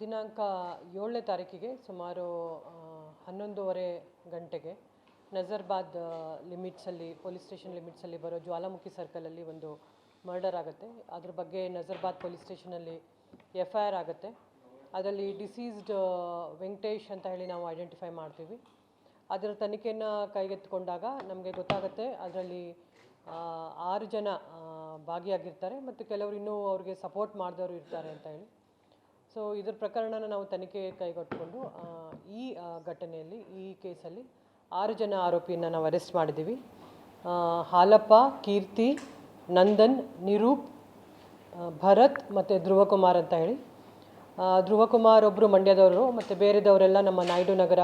ದಿನಾಂಕ ಏಳನೇ ತಾರೀಕಿಗೆ ಸುಮಾರು ಹನ್ನೊಂದೂವರೆ ಗಂಟೆಗೆ ನಜರ್ಬಾದ್ ಲಿಮಿಟ್ಸಲ್ಲಿ, ಪೊಲೀಸ್ ಸ್ಟೇಷನ್ ಲಿಮಿಟ್ಸಲ್ಲಿ ಬರೋ ಜ್ವಾಲಾಮುಖಿ ಸರ್ಕಲಲ್ಲಿ ಒಂದು ಮರ್ಡರ್ ಆಗುತ್ತೆ. ಅದ್ರ ಬಗ್ಗೆ ನಜರ್ಬಾದ್ ಪೊಲೀಸ್ ಸ್ಟೇಷನಲ್ಲಿ ಎಫ್ ಐ ಆರ್ ಆಗುತ್ತೆ. ಅದರಲ್ಲಿ ಡಿಸೀಸ್ಡ್ ವೆಂಕಟೇಶ್ ಅಂತ ಹೇಳಿ ನಾವು ಐಡೆಂಟಿಫೈ ಮಾಡ್ತೀವಿ. ಅದರ ತನಿಖೆಯನ್ನು ಕೈಗೆತ್ತಿಕೊಂಡಾಗ ನಮಗೆ ಗೊತ್ತಾಗುತ್ತೆ, ಅದರಲ್ಲಿ ಆರು ಜನ ಭಾಗಿಯಾಗಿರ್ತಾರೆ ಮತ್ತು ಕೆಲವರು ಇನ್ನೂ ಅವ್ರಿಗೆ ಸಪೋರ್ಟ್ ಮಾಡಿದವರು ಇರ್ತಾರೆ ಅಂತ ಹೇಳಿ. ಸೊ ಇದ್ರ ಪ್ರಕರಣನ ನಾವು ತನಿಖೆ ಕೈಗೊಟ್ಟುಕೊಂಡು ಈ ಘಟನೆಯಲ್ಲಿ, ಈ ಕೇಸಲ್ಲಿ ಆರು ಜನ ಆರೋಪಿಯನ್ನು ನಾವು ಅರೆಸ್ಟ್ ಮಾಡಿದ್ದೀವಿ. ಹಾಲಪ್ಪ, ಕೀರ್ತಿ, ನಂದನ್, ನಿರೂಪ್ ಭರತ್ ಮತ್ತು ಧ್ರುವಕುಮಾರ್ ಅಂತ ಹೇಳಿ. ಧ್ರುವಕುಮಾರ್ ಒಬ್ಬರು ಮಂಡ್ಯದವರು ಮತ್ತು ಬೇರೆದವರೆಲ್ಲ ನಮ್ಮ ನಾಯ್ಡು ನಗರ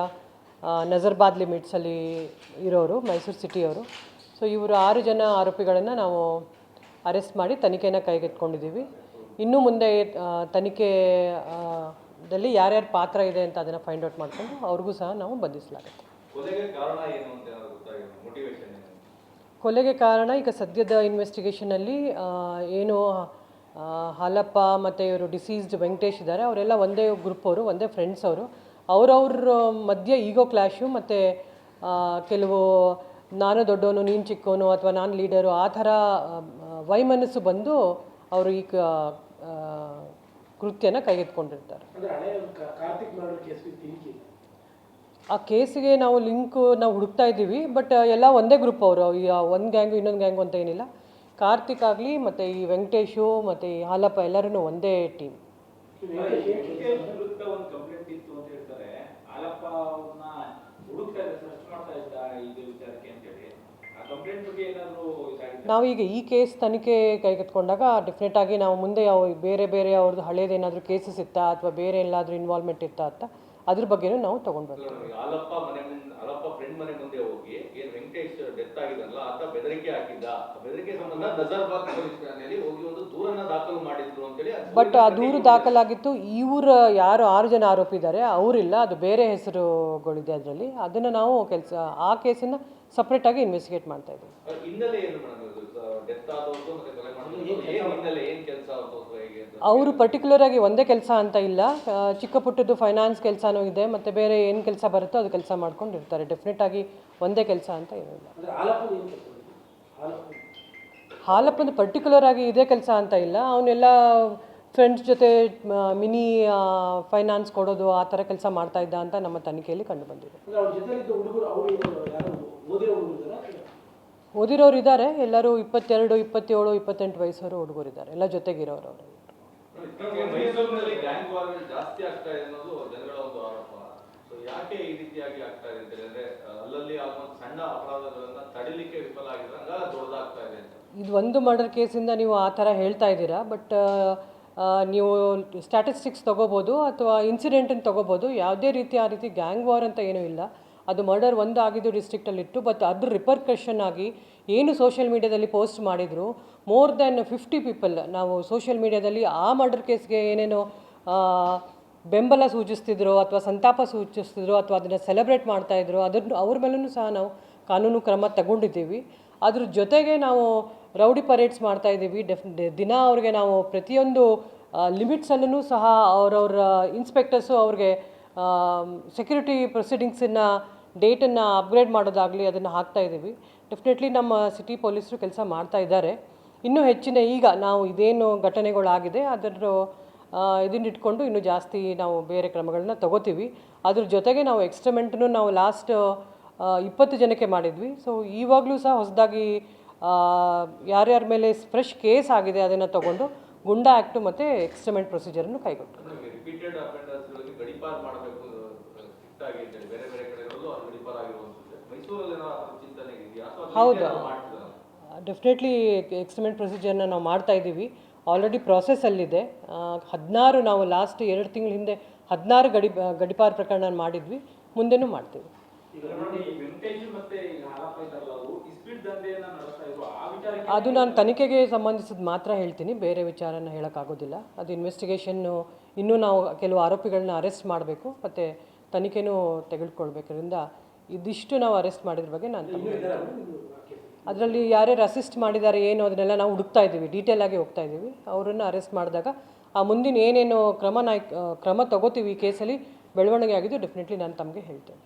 ನಜರ್ಬಾದ್ ಲಿಮಿಟ್ಸಲ್ಲಿ ಇರೋರು, ಮೈಸೂರು ಸಿಟಿಯವರು. ಸೊ ಇವರು ಆರು ಜನ ಆರೋಪಿಗಳನ್ನು ನಾವು ಅರೆಸ್ಟ್ ಮಾಡಿ ತನಿಖೆನ ಕೈಗೆತ್ಕೊಂಡಿದ್ದೀವಿ ಇನ್ನು ಮುಂದೆ ತನಿಖೆ ದಲ್ಲಿ ಯಾರ್ಯಾರ ಪಾತ್ರ ಇದೆ ಅಂತ ಅದನ್ನು ಫೈಂಡ್ ಔಟ್ ಮಾಡ್ಕೊಂಡು ಅವ್ರಿಗೂ ಸಹ ನಾವು ಬಂಧಿಸಲಾಗುತ್ತೆ. ಕೊಲೆಗೆ ಕಾರಣ ಈಗ ಸದ್ಯದ ಇನ್ವೆಸ್ಟಿಗೇಷನಲ್ಲಿ ಏನು ಹಾಲಪ್ಪ ಮತ್ತು ಇವರು ಡಿಸೀಸ್ಡ್ ವೆಂಕಟೇಶ್ ಇದ್ದಾರೆ. ಅವರೆಲ್ಲ ಒಂದೇ ಗ್ರೂಪ್ ಅವರು ಒಂದೇ ಫ್ರೆಂಡ್ಸ್ ಅವರು. ಅವರವ್ರ ಮಧ್ಯೆ ಈಗೋ ಕ್ಲ್ಯಾಶು ಮತ್ತು ಕೆಲವು ನಾನು ದೊಡ್ಡವನು ನೀನು ಚಿಕ್ಕವನು ಅಥವಾ ನಾನು ಲೀಡರು ಆ ಥರ ವೈಮನಸ್ಸು ಬಂದು ಅವರು ಈ ಕ- ಆ, ಕೃತ್ಯನ ಕೈಗೆತ್ಕೊಂಡಿರ್ತಾರೆ ಅಂದ್ರೆ ಹಳೆ ಕಾರ್ತಿಕ್ ಮರ್ಡರ್ ಕೇಸ್ ವಿತ್ ಆ ಕೇಸಿಗೆ ನಾವು ಲಿಂಕ್ ನಾವು ಹುಡುಕ್ತಾ ಇದ್ದೀವಿ ಬಟ್ ಎಲ್ಲ ಒಂದೇ ಗ್ರೂಪ್ ಅವರು. ಈ ಒಂದು ಗ್ಯಾಂಗು ಇನ್ನೊಂದು ಗ್ಯಾಂಗು ಅಂತ ಏನಿಲ್ಲ. ಕಾರ್ತಿಕ್ ಆಗಲಿ ಮತ್ತು ಈ ವೆಂಕಟೇಶು ಮತ್ತು ಈ ಹಾಲಪ್ಪ ಎಲ್ಲರೂ ಒಂದೇ ಟೀಮ್ ನಾವು ಈಗ ಈ ಕೇಸ್ ತನಿಖೆ ಕೈಗೆತ್ಕೊಂಡಾಗ ಡೆಫಿನೆಟ್ ಆಗಿ ನಾವು ಮುಂದೆ ಯಾವ ಬೇರೆ ಬೇರೆ ಅವ್ರದ್ದು ಹಳೇದೇನಾದರೂ ಕೇಸಸ್ ಇತ್ತಾ ಅಥವಾ ಬೇರೆ ಎಲ್ಲಾದರೂ ಇನ್ವಾಲ್ವ್ಮೆಂಟ್ ಇತ್ತಾ ಅಂತ ಅದ್ರ ಬಗ್ಗೆನೂ ನಾವು ತಗೊಂಡು ಬರ್ತೀವಿ ಬಟ್ ಆ ದೂರು ದಾಖಲಾಗಿತ್ತು. ಇವ್ರ ಯಾರು ಆರು ಜನ ಆರೋಪಿ ಇದ್ದಾರೆ ಅವರಿಲ್ಲ ಅದು ಬೇರೆ ಹೆಸರುಗಳಿದೆ ಅದರಲ್ಲಿ. ಅದನ್ನು ನಾವು ಕೆಲಸ ಆ ಕೇಸನ್ನು ಸಪ್ರೇಟಾಗಿ ಇನ್ವೆಸ್ಟಿಗೇಟ್ ಮಾಡ್ತಾ ಇದ್ದೀವಿ ಅದ್ರ ಏನು ಮೇಡಮ್ ಡೆತ್ ಆದವ್ರದ್ದು ಮತ್ತೆ ಕೊಲೆ ಮಾಡಿದ್ರು ಏನ್ ಹಿನ್ನೆಲೆ ಕೆಲಸ ಅವ್ರದ್ದು ಹೇಗೆ ಅಂತ? ಅವರು ಪರ್ಟಿಕ್ಯುಲರ್ ಆಗಿ ಒಂದೇ ಕೆಲಸ ಅಂತ ಇಲ್ಲ. ಚಿಕ್ಕ ಪುಟ್ಟದ್ದು ಫೈನಾನ್ಸ್ ಕೆಲಸನೂ ಇದೆ ಮತ್ತು ಬೇರೆ ಏನು ಕೆಲಸ ಬರುತ್ತೋ ಅದು ಕೆಲಸ ಮಾಡ್ಕೊಂಡು ಇರ್ತಾರೆ ಡೆಫಿನೆಟ್ ಆಗಿ ಒಂದೇ ಕೆಲಸ ಅಂತ ಏನಿಲ್ಲ ಹಾಲಪ್ಪಂದು ಪರ್ಟಿಕ್ಯುಲರ್ ಆಗಿ ಇದೇ ಕೆಲಸ ಅಂತ ಇಲ್ಲ. ಅವನ್ನೆಲ್ಲ ಫ್ರೆಂಡ್ಸ್ ಜೊತೆ ಮಿನಿ ಫೈನಾನ್ಸ್ ಕೊಡೋದು ಆ ಥರ ಕೆಲಸ ಮಾಡ್ತಾ ಇದ್ದ ಅಂತ ನಮ್ಮ ತನಿಖೆಯಲ್ಲಿ ಕಂಡು ಬಂದಿದೆ. ಓದಿರೋರು ಇದ್ದಾರೆ ಎಲ್ಲರೂ ಇಪ್ಪತ್ತೆರಡು ಇಪ್ಪತ್ತೇಳು ಇಪ್ಪತ್ತೆಂಟು ವಯಸ್ಸವರು ಹುಡುಗರು ಇದ್ದಾರೆ ಎಲ್ಲ ಜೊತೆಗಿರೋರು ಅವರು. ಮೈಸೂರಿನಲ್ಲಿ ಗ್ಯಾಂಗ್ ವಾರ್ ಜಾಸ್ತಿ ಆಗ್ತಾ ಅನ್ನೋದು ಜನಗಳ ಒಂದು ಆರೋಪ. ಸೊ ಯಾಕೆ ಈ ರೀತಿಯಾಗಿ ಆಗ್ತಾ ಇದೆ ಅಂತ ಹೇಳಿದ್ರೆ ಅಹ್, ಅಲ್ಲಲ್ಲಿ ಆಗುವಂತ ಸಣ್ಣ ಅಪರಾಧಗಳನ್ನ ತಡಿಲಿಕ್ಕೆ ವಿಫಲ ಆಗಿದ್ರೆ ಹಂಗಾರ ದೊಡ್ಡದಾಗ್ತಾ ಅಂತ. ಇದು ಒಂದು ಮರ್ಡರ್ ಕೇಸಿಂದ ನೀವು ಆ ಥರ ಹೇಳ್ತಾ ಇದ್ದೀರಾ ಬಟ್ ನೀವು ಸ್ಟ್ಯಾಟಿಸ್ಟಿಕ್ಸ್ ತೊಗೋಬೋದು ಅಥವಾ ಇನ್ಸಿಡೆಂಟನ್ನು ತೊಗೋಬೋದು ಯಾವುದೇ ರೀತಿ ಆ ರೀತಿ ಗ್ಯಾಂಗ್ ವಾರ್ ಅಂತ ಏನೂ ಇಲ್ಲ. ಅದು ಮರ್ಡರ್ ಒಂದು ಆಗಿದ್ದು ಡಿಸ್ಟ್ರಿಕ್ಟಲ್ಲಿತ್ತು ಬಟ್ ಅದ್ರ ರಿಪರ್ಕಷನ್ ಆಗಿ ಏನು ಸೋಷಿಯಲ್ ಮೀಡ್ಯಾದಲ್ಲಿ ಪೋಸ್ಟ್ ಮಾಡಿದ್ರು ಮೋರ್ ದ್ಯಾನ್ ಫಿಫ್ಟಿ ಪೀಪಲ್ ನಾವು ಸೋಷಿಯಲ್ ಮೀಡ್ಯಾದಲ್ಲಿ ಆ ಮರ್ಡರ್ ಕೇಸ್ಗೆ ಏನೇನೋ ಬೆಂಬಲ ಸೂಚಿಸ್ತಿದ್ರು ಅಥವಾ ಸಂತಾಪ ಸೂಚಿಸ್ತಿದ್ರು ಅಥವಾ ಅದನ್ನು ಸೆಲೆಬ್ರೇಟ್ ಮಾಡ್ತಾಯಿದ್ರು ಅದನ್ನು ಅವ್ರ ಮೇಲೂ ಸಹ ನಾವು ಕಾನೂನು ಕ್ರಮ ತಗೊಂಡಿದ್ದೀವಿ. ಅದ್ರ ಜೊತೆಗೆ ನಾವು ರೌಡಿ ಪರೇಡ್ಸ್ ಮಾಡ್ತಾ ಇದ್ದೀವಿ. ಡೆಫ್ ದಿನ ಅವ್ರಿಗೆ ನಾವು ಪ್ರತಿಯೊಂದು ಲಿಮಿಟ್ಸಲ್ಲೂ ಸಹ ಅವರವ್ರ ಇನ್ಸ್ಪೆಕ್ಟರ್ಸು ಅವ್ರಿಗೆ ಸೆಕ್ಯೂರಿಟಿ ಪ್ರೊಸೀಡಿಂಗ್ಸನ್ನು ಡೇಟನ್ನು ಅಪ್ಗ್ರೇಡ್ ಮಾಡೋದಾಗಲಿ ಅದನ್ನು ಹಾಕ್ತಾ ಇದ್ದೀವಿ ಡೆಫಿನೆಟ್ಲಿ ನಮ್ಮ ಸಿಟಿ ಪೊಲೀಸರು ಕೆಲಸ ಮಾಡ್ತಾ ಇದ್ದಾರೆ. ಇನ್ನೂ ಹೆಚ್ಚಿನ ಈಗ ನಾವು ಇದೇನು ಘಟನೆಗಳಾಗಿದೆ ಅದರ ಇದನ್ನಿಟ್ಕೊಂಡು ಇನ್ನೂ ಜಾಸ್ತಿ ನಾವು ಬೇರೆ ಕ್ರಮಗಳನ್ನ ತಗೋತೀವಿ. ಅದ್ರ ಜೊತೆಗೆ ನಾವು ಎಕ್ಸ್ಟ್ರಿಮೆಂಟ್ನು ನಾವು ಲಾಸ್ಟ್ ಇಪ್ಪತ್ತು ಜನಕ್ಕೆ ಮಾಡಿದ್ವಿ. ಸೊ ಇವಾಗಲೂ ಸಹ ಹೊಸದಾಗಿ ಯಾರ್ಯಾರ ಮೇಲೆ ಫ್ರೆಶ್ ಕೇಸ್ ಆಗಿದೆ ಅದನ್ನು ತಗೊಂಡು ಗುಂಡಾ ಆ್ಯಕ್ಟು ಮತ್ತು ಎಕ್ಸ್ಟ್ರಿಮೆಂಟ್ ಪ್ರೊಸೀಜರನ್ನು ಕೈಗೊಟ್ಟು ಹೌದು. ಡೆಫಿನೆಟ್ಲಿ ಎಕ್ಸ್ಟ್ರಿಮೆಂಟ್ ಪ್ರೊಸೀಜರ್ನ ನಾವು ಮಾಡ್ತಾ ಇದ್ದೀವಿ. ಆಲ್ರೆಡಿ ಪ್ರಾಸೆಸ್ಸಲ್ಲಿದೆ ಹದಿನಾರು ನಾವು ಲಾಸ್ಟ್ ಎರಡು ತಿಂಗಳ ಹಿಂದೆ ಹದಿನಾರು ಗಡಿ ಗಡಿಪಾರು ಪ್ರಕರಣ ಮಾಡಿದ್ವಿ. ಮುಂದೆನೂ ಮಾಡ್ತೀವಿ. ಅದು ನಾನು ತನಿಖೆಗೆ ಸಂಬಂಧಿಸಿದ ಮಾತ್ರ ಹೇಳ್ತೀನಿ. ಬೇರೆ ವಿಚಾರನ ಹೇಳೋಕ್ಕಾಗೋದಿಲ್ಲ. ಅದು ಇನ್ವೆಸ್ಟಿಗೇಷನ್ನು ಇನ್ನೂ ನಾವು ಕೆಲವು ಆರೋಪಿಗಳನ್ನ ಅರೆಸ್ಟ್ ಮಾಡಬೇಕು. ಮತ್ತು ತನಿಖೆನೂ ತೆಗೆದುಕೊಳ್ಬೇಕರಿಂದ ಇದಿಷ್ಟು ನಾವು ಅರೆಸ್ಟ್ ಮಾಡಿದ್ರ ಬಗ್ಗೆ ನಾನು ಅದರಲ್ಲಿ ಯಾರ್ಯಾರು ಅಸಿಸ್ಟ್ ಮಾಡಿದ್ದಾರೆ ಏನು ಅದನ್ನೆಲ್ಲ ನಾವು ಹುಡುಕ್ತಾ ಇದ್ದೀವಿ ಡೀಟೇಲ್ ಆಗಿ ಹೋಗ್ತಾ ಇದ್ದೀವಿ. ಅವರನ್ನು ಅರೆಸ್ಟ್ ಮಾಡಿದಾಗ ಆ ಮುಂದಿನ ಏನೇನು ಕ್ರಮ ನಾಯ್ ಕ್ರಮ ತಗೋತೀವಿ ಈ ಕೇಸಲ್ಲಿ, ಬೆಳವಣಿಗೆ ಆಗಿದ್ದು ಡೆಫಿನೆಟ್ಲಿ ನಾನು ತಮಗೆ ಹೇಳ್ತೇನೆ.